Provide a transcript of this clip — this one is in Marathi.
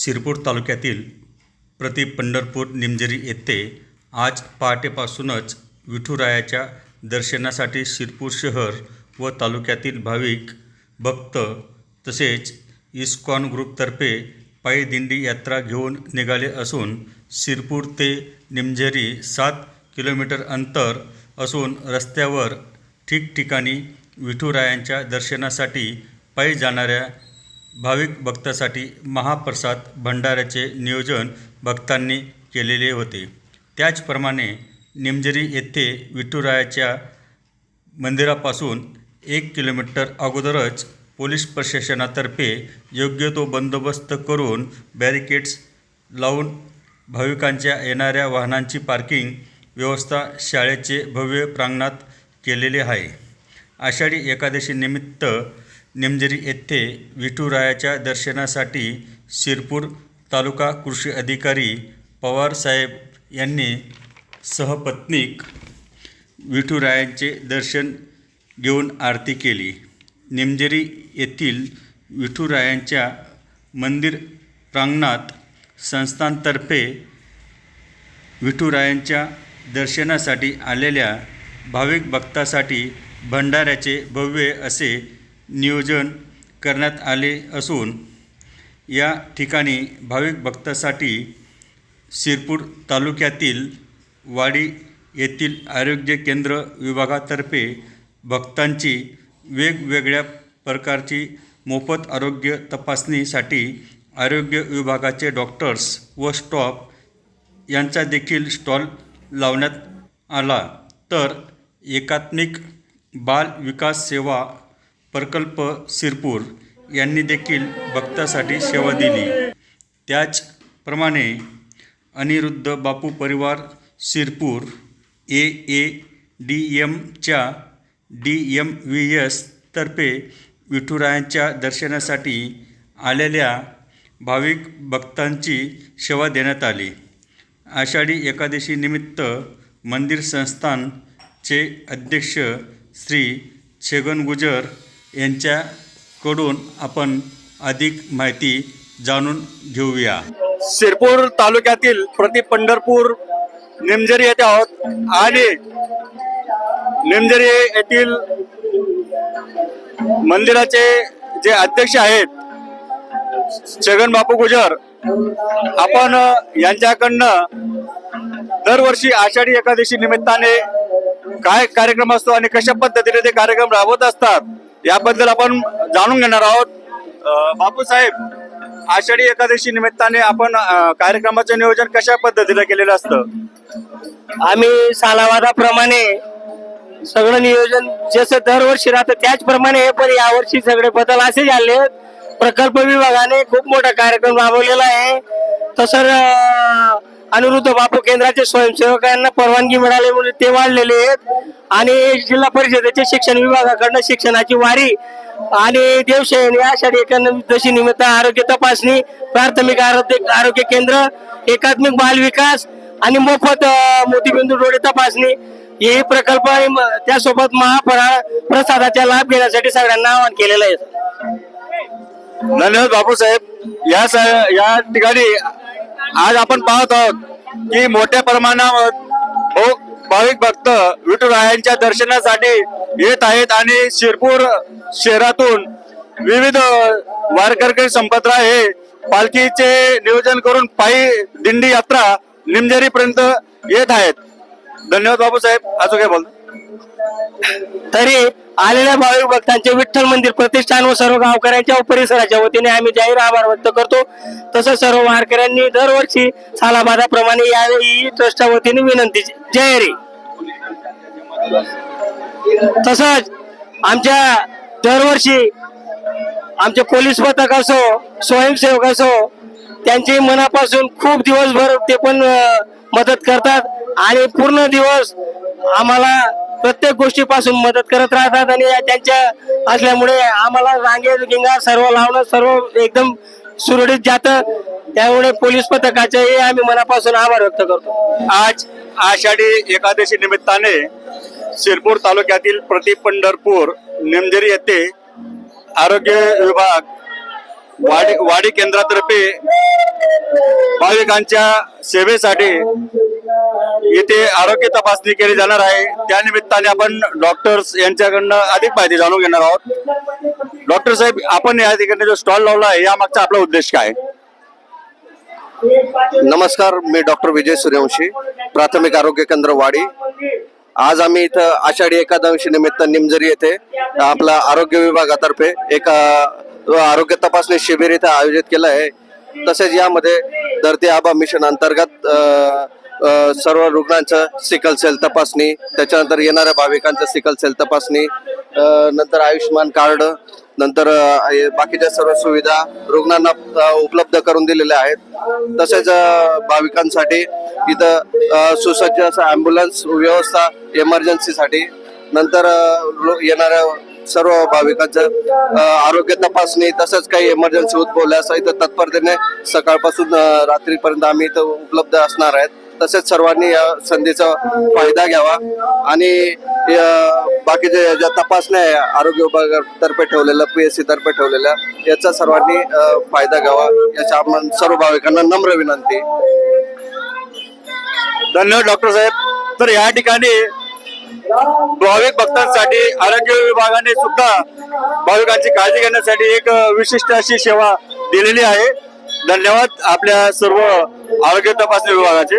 शिरपूर तालुक्यातील प्रति पंढरपूर निमजरी येथे आज पहाटेपासूनच विठुरायाच्या दर्शनासाठी शिरपूर शहर व तालुक्यातील भाविक भक्त तसेच इस्कॉन ग्रुपतर्फे पायी दिंडी यात्रा घेऊन निघाले असून शिरपूर ते निमझरी सात किलोमीटर अंतर असून रस्त्यावर ठिकठिकाणी विठुरायांच्या दर्शनासाठी पायी जाणाऱ्या भाविक भक्तासाठी महाप्रसाद भंडाऱ्याचे नियोजन भक्तांनी केलेले होते. त्याचप्रमाणे निमजरी येथे विठुरायाच्या मंदिरापासून एक किलोमीटर अगोदरच पोलीस प्रशासनातर्फे योग्य तो बंदोबस्त करून बॅरिकेड्स लावून भाविकांच्या येणाऱ्या वाहनांची पार्किंग व्यवस्था शाळेचे भव्य प्रांगणात केलेले आहे. आषाढी एकादशीनिमित्त निमजरी येथे विठुरायाच्या दर्शनासाठी शिरपूर तालुका कृषी अधिकारी पवारसाहेब यांनी सहपत्नीक विठुरायांचे दर्शन घेऊन आरती केली. निमजरी येथील विठुरायांच्या मंदिर प्रांगणात संस्थांतर्फे विठुरायांच्या दर्शनासाठी आलेल्या भाविक भक्तासाठी भंडाऱ्याचे भव्य असे नियोजन करण्यात आले असून या ठिकाणी भाविक भक्तासाठी शिरपूर तालुक्यातील वाडी येथील आरोग्य केंद्र विभागातर्फे भक्तांची वेगवेगळ्या प्रकारची मोफत आरोग्य तपासणीसाठी आरोग्य विभागाचे डॉक्टर्स व स्टॉफ यांचा देखील स्टॉल लावण्यात आला. तर एकात्मिक बाल विकास सेवा प्रकल्प सिरपूर यांनी देखील भक्तासाठी सेवा दिली. त्याचप्रमाणे अनिरुद्ध बापू परिवार शिरपूर ए ए डी एमच्या डी एम व्ही एसतर्फे विठुरायांच्या दर्शनासाठी आलेल्या भाविक भक्तांची सेवा देण्यात आली. आषाढी एकादशीनिमित्त मंदिर संस्थानचे अध्यक्ष श्री छेगन गुजर यांच्याकडून आपण अधिक माहिती जाणून घेऊया. शिरपूर तालुक्यातील प्रति पंढरपूर निमजरी येथे आहोत आणि निमजरी येथील मंदिराचे जे अध्यक्ष आहेत छगन बापू गुजर आपण यांच्याकडनं दरवर्षी आषाढी एकादशी निमित्ताने काय कार्यक्रम असतो आणि कशा पद्धतीने ते कार्यक्रम राबवत असतात याबद्दल आपण जाणून घेणार आहोत. बापूसाहेब आषाढी एकादशी निमित्ताने आपण कार्यक्रमाचं नियोजन कशा पद्धतीने केलेलं असतं? आम्ही सालावादाप्रमाणे सगळं नियोजन जसं दरवर्षी राहतं त्याचप्रमाणे हे पण यावर्षी सगळे बदल असे झाले. प्रकल्प विभागाने खूप मोठा कार्यक्रम राबवलेला आहे. तसं अनिरुद्ध बापू केंद्राचे स्वयंसेवकांना परवानगी मिळाली म्हणून ते वाढलेले आहेत. आणि जिल्हा परिषदेचे शिक्षण विभागाकडनं शिक्षणाची वारी आणि देवशयन आषाढी एकादशी निमित्त आरोग्य तपासणी प्राथमिक आरोग्य आरोग्य केंद्र एकात्मिक बाल विकास आणि मोफत मोतीबिंदू डोळे तपासणी. हे प्रकल्प त्यासोबत महापरा प्रसादाचा लाभ घेण्यासाठी सगळ्यांना आवाहन केलेलं आहे. धन्यवाद बापू साहेब या स- या ठिकाणी आज आपण पाहत आहोत की मोठ्या प्रमाणावर भाविक भक्त विठुरायांच्या दर्शनासाठी येत आहेत आणि शिरपूर शहरातून विविध वारकरी संपत्रा हे पालखीचे नियोजन करून पायी दिंडी यात्रा निमजरी पर्यंत येत आहेत. धन्यवाद बाबू साहेब अजून काय बोलतो. तरी आलेल्या भाविक भक्तांचे विठ्ठल मंदिर प्रतिष्ठान व सर्व गावकऱ्यांच्या व परिसराच्या वतीने आम्ही जाहीर आभार व्यक्त करतो. तसंच सर्व वारकऱ्यांनी दरवर्षी सालाबादाप्रमाणे यावेळी ट्रस्टच्या वतीने विनंती. जय तसंच आमच्या दरवर्षी आमचे पोलीस पथक असो स्वयंसेवक असो त्यांचे मनापासून खूप दिवसभर ते पण मदत करतात. आणि पूर्ण दिवस आम्हाला प्रत्येक गोष्टीपासून मदत करत राहतात आणि त्यांच्या असल्यामुळे आम्हाला रांगे गिंगा सर्व लावणं सर्व एकदम सुरळीत जातं. त्यामुळे पोलीस पथकाचेही आम्ही मनापासून आभार व्यक्त करतो. आज आषाढी एकादशी निमित्ताने शिरपूर तालुक्यातील प्रति पंढरपूर निमजरी येथे आरोग्य विभाग वाडी वाडी केंद्रातर्फे भाविकांच्या सेवेसाठी इथे आरोग्य तपासणी केली जाणार आहे. त्या निमित्ताने आपण डॉक्टर्स यांच्याकडनं अधिक माहिती जाणून घेणार आहोत. डॉक्टर साहेब आपण या ठिकाणी जो स्टॉल लावला आहे यामागचा आपला उद्देश काय नमस्कार मी डॉक्टर विजय सूर्यवंशी प्राथमिक आरोग्य केंद्र वाडी. आज आम्ही इथं आषाढी एकादशी निमित्त निमजरी येथे आपला आरोग्य विभागातर्फे एक आरोग्य तपासणी शिबिर इथं आयोजित केलं आहे. तसेच यामध्ये धरती आबा मिशन अंतर्गत सर्व रुग्णांचं सिकल सेल तपासणी त्याच्यानंतर येणाऱ्या भाविकांचं सिकल सेल तपासणी नंतर आयुष्यमान कार्ड नंतर बाकीच्या सर्व सुविधा रुग्णांना उपलब्ध करून दिलेल्या आहेत. तसेच भाविकांसाठी इथं सुसज्ज असं ॲम्ब्युलन्स व्यवस्था इमर्जन्सीसाठी नंतर लो- येणाऱ्या सर्व भाविकांचं आरोग्य तपासणी तसंच काही इमर्जन्सी उद्भवल्यास इथं तत्परतेने सकाळपासून रात्रीपर्यंत आम्ही इथं उपलब्ध असणार आहेत. तसेच सर्वांनी या संधीचा फायदा घ्यावा आणि बाकीचे ज्या तपासण्या आहे आरोग्य विभागातर्फे ठेवलेल्या पी एस सीतर्फे ठेवलेल्या याचा सर्वांनी फायदा घ्यावा. याच्या आपण सर्व भाविकांना नम्र विनंती. धन्यवाद डॉक्टर साहेब. तर या ठिकाणी भाविक भक्तांसाठी आरोग्य विभागाने सुद्धा भाविकांची काळजी घेण्यासाठी एक विशिष्ट अशी सेवा दिलेली आहे. धन्यवाद आपल्या सर्व आरोग्य तपासणी विभागाचे